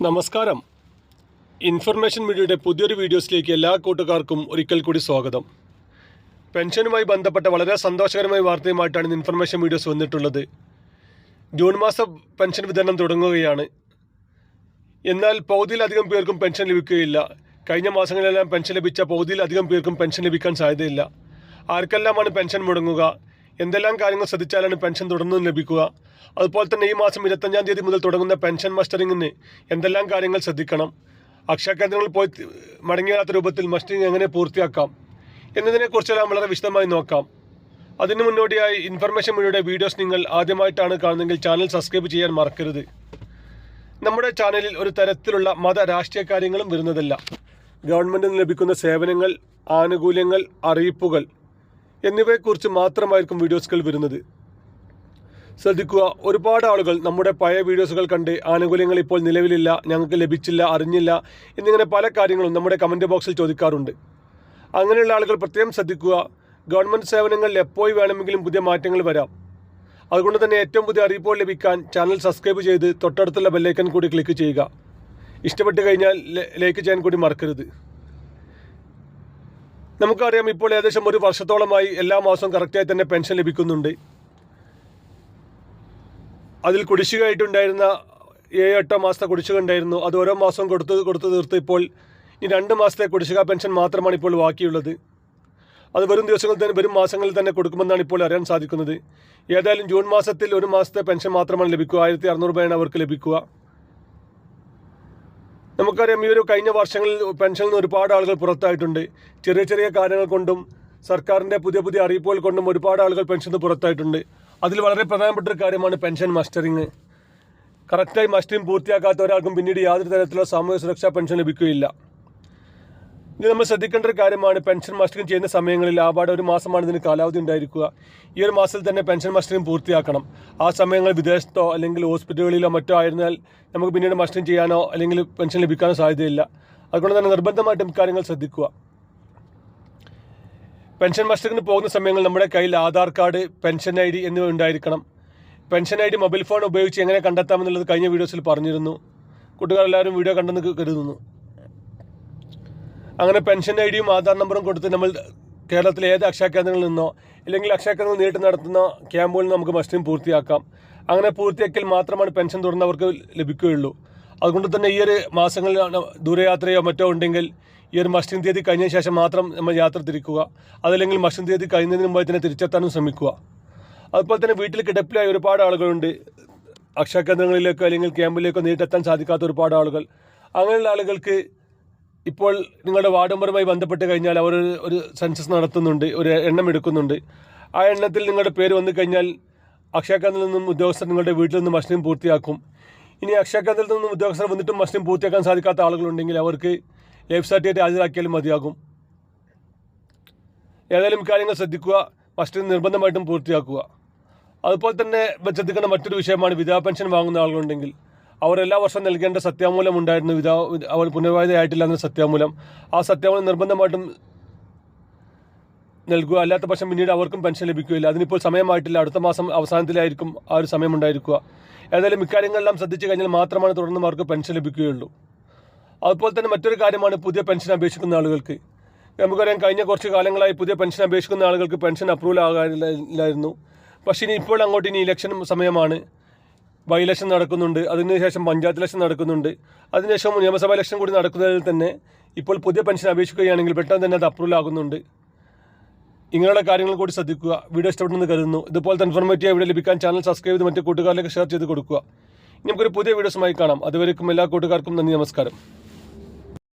നമസ്കാരം. ഇൻഫർമേഷൻ മീഡിയയുടെ പുതിയൊരു വീഡിയോസിലേക്ക് എല്ലാ കൂട്ടുകാർക്കും ഒരിക്കൽ കൂടി സ്വാഗതം. പെൻഷനുമായി ബന്ധപ്പെട്ട വളരെ സന്തോഷകരമായ വാർത്തയുമായിട്ടാണ് ഇന്ന് ഇൻഫർമേഷൻ വീഡിയോസ് വന്നിട്ടുള്ളത്. ജൂൺ മാസം പെൻഷൻ വിതരണം തുടങ്ങുകയാണ്. എന്നാൽ പകുതിയിലധികം പേർക്കും പെൻഷൻ ലഭിക്കുകയില്ല. കഴിഞ്ഞ മാസങ്ങളിലെല്ലാം പെൻഷൻ ലഭിച്ച പകുതിയിലധികം പേർക്കും പെൻഷൻ ലഭിക്കാൻ സാധ്യതയില്ല. ആർക്കെല്ലാമാണ് പെൻഷൻ മുടങ്ങുക? എന്തെല്ലാം കാര്യങ്ങൾ ശ്രദ്ധിച്ചാലാണ് പെൻഷൻ തുടർന്നും ലഭിക്കുക? അതുപോലെ തന്നെ ഈ മാസം ഇരുപത്തഞ്ചാം തീയതി മുതൽ തുടങ്ങുന്ന പെൻഷൻ മസ്റ്ററിങ്ങിന് എന്തെല്ലാം കാര്യങ്ങൾ ശ്രദ്ധിക്കണം? അക്ഷയ കേന്ദ്രങ്ങളിൽ പോയി മടങ്ങിയാത്ത രൂപത്തിൽ മസ്റ്ററിങ് എങ്ങനെ പൂർത്തിയാക്കാം? എന്നതിനെക്കുറിച്ചെല്ലാം വളരെ വിശദമായി നോക്കാം. അതിനു മുന്നോടിയായി ഇൻഫർമേഷൻ മീഡിയയുടെ വീഡിയോസ് നിങ്ങൾ ആദ്യമായിട്ടാണ് കാണുന്നതെങ്കിൽ ചാനൽ സബ്സ്ക്രൈബ് ചെയ്യാൻ മറക്കരുത്. നമ്മുടെ ചാനലിൽ ഒരു തരത്തിലുള്ള മത രാഷ്ട്രീയ കാര്യങ്ങളും വരുന്നതല്ല. ഗവൺമെന്റിൽ നിന്ന് ലഭിക്കുന്ന സേവനങ്ങൾ ആനുകൂല്യങ്ങൾ അറിയിപ്പുകൾ എന്നിവയെക്കുറിച്ച് മാത്രമായിരിക്കും വീഡിയോസുകൾ വരുന്നത്. ശ്രദ്ധിക്കുക ഒരുപാട് ആളുകൾ നമ്മുടെ പഴയ വീഡിയോസുകൾ കണ്ട് ആനുകൂല്യങ്ങൾ ഇപ്പോൾ നിലവിലില്ല ഞങ്ങൾക്ക് ലഭിച്ചില്ല അറിഞ്ഞില്ല എന്നിങ്ങനെ പല കാര്യങ്ങളും നമ്മുടെ കമന്റ് ബോക്സിൽ ചോദിക്കാറുണ്ട്. അങ്ങനെയുള്ള ആളുകൾ പ്രത്യേകം ശ്രദ്ധിക്കുക ഗവൺമെന്റ് സേവനങ്ങളിൽ എപ്പോൾ വേണമെങ്കിലും പുതിയ മാറ്റങ്ങൾ വരാം. അതുകൊണ്ട് തന്നെ ഏറ്റവും പുതിയ അറിയിപ്പുകൾ ലഭിക്കാൻ ചാനൽ സബ്സ്ക്രൈബ് ചെയ്ത് തൊട്ടടുത്തുള്ള ബെല്ലൈക്കൻ കൂടി ക്ലിക്ക് ചെയ്യുക. ഇഷ്ടപ്പെട്ട് കഴിഞ്ഞാൽ ലൈക്ക് ചെയ്യാൻ കൂടി മറക്കരുത്. നമുക്കറിയാം ഇപ്പോൾ ഏകദേശം ഒരു വർഷത്തോളമായി എല്ലാ മാസവും കറക്റ്റായി തന്നെ പെൻഷൻ ലഭിക്കുന്നുണ്ട്. അതിൽ കുടിശ്ശികയായിട്ടുണ്ടായിരുന്ന ഏഴ് എട്ടോ മാസത്തെ കുടിശ്ശിക ഉണ്ടായിരുന്നു. അത് ഓരോ മാസവും കൊടുത്ത് കൊടുത്ത് തീർത്ത് ഇപ്പോൾ ഈ രണ്ട് മാസത്തെ കുടിശ്ശിക പെൻഷൻ മാത്രമാണ് ഇപ്പോൾ ബാക്കിയുള്ളത്. അത് വരും ദിവസങ്ങളിൽ തന്നെ വരും മാസങ്ങളിൽ തന്നെ കൊടുക്കുമെന്നാണ് ഇപ്പോൾ അറിയാൻ സാധിക്കുന്നത്. ഏതായാലും ജൂൺ മാസത്തിൽ ഒരു മാസത്തെ പെൻഷൻ മാത്രമാണ് ലഭിക്കുക. ആയിരത്തി അറുന്നൂറ് രൂപയാണ് അവർക്ക് ലഭിക്കുക. നമുക്കറിയാം ഈ ഒരു കഴിഞ്ഞ വർഷങ്ങളിൽ പെൻഷനിൽ നിന്ന് ഒരുപാട് ആളുകൾ പുറത്തായിട്ടുണ്ട്. ചെറിയ ചെറിയ കാര്യങ്ങൾ കൊണ്ടും സർക്കാരിന്റെ പുതിയ പുതിയ അറിയിപ്പുകൾ കൊണ്ടും ഒരുപാട് ആളുകൾ പെൻഷൻ നിന്ന് പുറത്തായിട്ടുണ്ട്. അതിൽ വളരെ പ്രധാനപ്പെട്ട ഒരു കാര്യമാണ് പെൻഷൻ മസ്റ്ററിങ്. കറക്റ്റായി മസ്റ്ററിങ് പൂർത്തിയാക്കാത്ത ഒരാൾക്കും പിന്നീട് യാതൊരു തരത്തിലുള്ള സാമൂഹ്യ സുരക്ഷാ പെൻഷൻ ലഭിക്കുകയില്ല. ഇത് നമ്മൾ ശ്രദ്ധിക്കേണ്ട ഒരു കാര്യമാണ് പെൻഷൻ മസ്റ്ററിങ് ചെയ്യുന്ന സമയങ്ങളിൽ ആപാടെ ഒരു മാസമാണ് ഇതിന് കാലാവധി ഉണ്ടായിരിക്കുക. ഈ ഒരു മാസത്തിൽ തന്നെ പെൻഷൻ മസ്റ്ററിങ് പൂർത്തിയാക്കണം. ആ സമയങ്ങൾ വിദേശത്തോ അല്ലെങ്കിൽ ഹോസ്പിറ്റലുകളിലോ മറ്റോ ആയിരുന്നാൽ നമുക്ക് പിന്നീട് മസ്റ്ററിങ് ചെയ്യാനോ അല്ലെങ്കിൽ പെൻഷൻ ലഭിക്കാനോ സാധ്യതയില്ല. അതുകൊണ്ട് തന്നെ നിർബന്ധമായിട്ടും കാര്യങ്ങൾ ശ്രദ്ധിക്കുക. പെൻഷൻ മസ്റ്ററിങ്ങിന് പോകുന്ന സമയങ്ങളിൽ നമ്മുടെ കയ്യിൽ Aadhaar card pension I D എന്നിവ ഉണ്ടായിരിക്കണം. Pension I D mobile phone ഉപയോഗിച്ച് എങ്ങനെ കണ്ടെത്താമെന്നുള്ളത് കഴിഞ്ഞ വീഡിയോസിൽ പറഞ്ഞിരുന്നു. കൂട്ടുകാരെല്ലാവരും വീഡിയോ കണ്ടെന്ന് കരുതുന്നു. അങ്ങനെ പെൻഷൻ ഐ ഡിയും ആധാർ നമ്പറും കൊടുത്ത് നമ്മൾ കേരളത്തിലെ ഏത് അക്ഷയ കേന്ദ്രങ്ങളിൽ നിന്നോ അല്ലെങ്കിൽ അക്ഷയ കേന്ദ്രങ്ങൾ നേരിട്ട് നടത്തുന്ന ക്യാമ്പുകളിൽ നമുക്ക് മസ്റ്റിംഗ് പൂർത്തിയാക്കാം. അങ്ങനെ പൂർത്തിയാക്കിയാൽ മാത്രമാണ് പെൻഷൻ തുറന്നവർക്ക് ലഭിക്കുകയുള്ളൂ. അതുകൊണ്ട് തന്നെ ഈ ഒരു മാസങ്ങളിൽ ദൂരയാത്രയോ മറ്റോ ഉണ്ടെങ്കിൽ ഈ ഒരു മസ്റ്റിംഗ് തീയതി കഴിഞ്ഞ ശേഷം മാത്രം നമ്മൾ യാത്ര തിരിക്കുക. അതല്ലെങ്കിൽ മസ്റ്റിംഗ് തീയതി കഴിയുന്നതിന് മുമ്പ് തന്നെ തിരിച്ചെത്താനും ശ്രമിക്കുക. അതുപോലെ തന്നെ വീട്ടിൽ കിടപ്പിലായ ഒരുപാട് ആളുകളുണ്ട്. അക്ഷയ കേന്ദ്രങ്ങളിലേക്കോ അല്ലെങ്കിൽ ക്യാമ്പിലേക്കോ നേരിട്ടെത്താൻ സാധിക്കാത്ത ഒരുപാട് ആളുകൾ. അങ്ങനെയുള്ള ആളുകൾക്ക് ഇപ്പോൾ നിങ്ങളുടെ വാർഡ് മെമ്പറുമായി ബന്ധപ്പെട്ട് കഴിഞ്ഞാൽ അവർ ഒരു- സെൻസസ് നടത്തുന്നുണ്ട് ഒരു എണ്ണം എടുക്കുന്നുണ്ട്. ആ എണ്ണത്തിൽ നിങ്ങളുടെ പേര് വന്നു കഴിഞ്ഞാൽ അക്ഷയ കേന്ദ്രത്തിൽ നിന്നും ഉദ്യോഗസ്ഥർ നിങ്ങളുടെ വീട്ടിൽ നിന്നും ഭക്ഷണം പൂർത്തിയാക്കും. ഇനി അക്ഷയ കേന്ദ്രത്തിൽ നിന്നും ഉദ്യോഗസ്ഥർ വന്നിട്ടും ഭക്ഷണം പൂർത്തിയാക്കാൻ സാധിക്കാത്ത ആളുകളുണ്ടെങ്കിൽ അവർക്ക് ലൈഫ് സർട്ടിഫിക്കറ്റ് ഹാജരാക്കിയാലും മതിയാകും. ഏതായാലും കാര്യങ്ങൾ ശ്രദ്ധിക്കുക ഭക്ഷണം നിർബന്ധമായിട്ടും പൂർത്തിയാക്കുക. അതുപോലെ തന്നെ ശ്രദ്ധിക്കേണ്ട മറ്റൊരു വിഷയമാണ് വിധവാ പെൻഷൻ വാങ്ങുന്ന ആളുകളുണ്ടെങ്കിൽ അവർ എല്ലാ വർഷവും നൽകേണ്ട സത്യാമൂലം ഉണ്ടായിരുന്നു. വിധ അവർ പുനർവാധിതയായിട്ടില്ല എന്ന സത്യാമൂലം. ആ സത്യാമൂലം നിർബന്ധമായിട്ടും നൽകുക. അല്ലാത്ത പക്ഷം പിന്നീട് അവർക്കും പെൻഷൻ ലഭിക്കുകയില്ല. അതിനിപ്പോൾ സമയമായിട്ടില്ല. അടുത്ത മാസം അവസാനത്തിലായിരിക്കും ആ ഒരു സമയം ഉണ്ടായിരിക്കുക. ഏതായാലും ഇക്കാര്യങ്ങളെല്ലാം ശ്രദ്ധിച്ചു കഴിഞ്ഞാൽ മാത്രമാണ് തുടർന്ന് അവർക്ക് പെൻഷൻ ലഭിക്കുകയുള്ളൂ. അതുപോലെ തന്നെ മറ്റൊരു കാര്യമാണ് പുതിയ പെൻഷൻ അപേക്ഷിക്കുന്ന ആളുകൾക്ക്. നമുക്കറിയാം കഴിഞ്ഞ കുറച്ച് കാലങ്ങളായി പുതിയ പെൻഷൻ അപേക്ഷിക്കുന്ന ആളുകൾക്ക് പെൻഷൻ അപ്രൂവൽ ആകാനില്ലായിരുന്നു. പക്ഷേ ഇനി ഇപ്പോൾ അങ്ങോട്ട് ഇനി ഇലക്ഷൻ സമയമാണ്. ബൈ ഇലക്ഷൻ നടക്കുന്നുണ്ട് അതിനുശേഷം പഞ്ചായത്ത് ഇലക്ഷൻ നടക്കുന്നുണ്ട്. അതിനുശേഷം നിയമസഭാ ഇലക്ഷൻ കൂടി നടക്കുന്നതിൽ തന്നെ ഇപ്പോൾ പുതിയ പെൻഷൻ അപേക്ഷിക്കുകയാണെങ്കിൽ പെട്ടെന്ന് തന്നെ അത് അപ്രൂവൽ ആകുന്നുണ്ട്. ഇങ്ങനെയുള്ള കാര്യങ്ങൾ കൂടി ശ്രദ്ധിക്കുക. വീഡിയോ ഇഷ്ടപ്പെടുന്നു കരുതുന്നു. ഇതുപോലത്തെ ഇൻഫോർമേറ്റീവ് വീഡിയോ ലഭിക്കാൻ ചാനൽ സബ്സ്ക്രൈബ് ചെയ്ത് മറ്റു കൂട്ടുകാരിലേക്ക് ഷെയർ ചെയ്ത് കൊടുക്കുക. ഇനി നമുക്കൊരു പുതിയ വീഡിയോസുമായി കാണാം. അതുവരേക്കും എല്ലാ കൂട്ടുകാർക്കും നന്ദി നമസ്കാരം.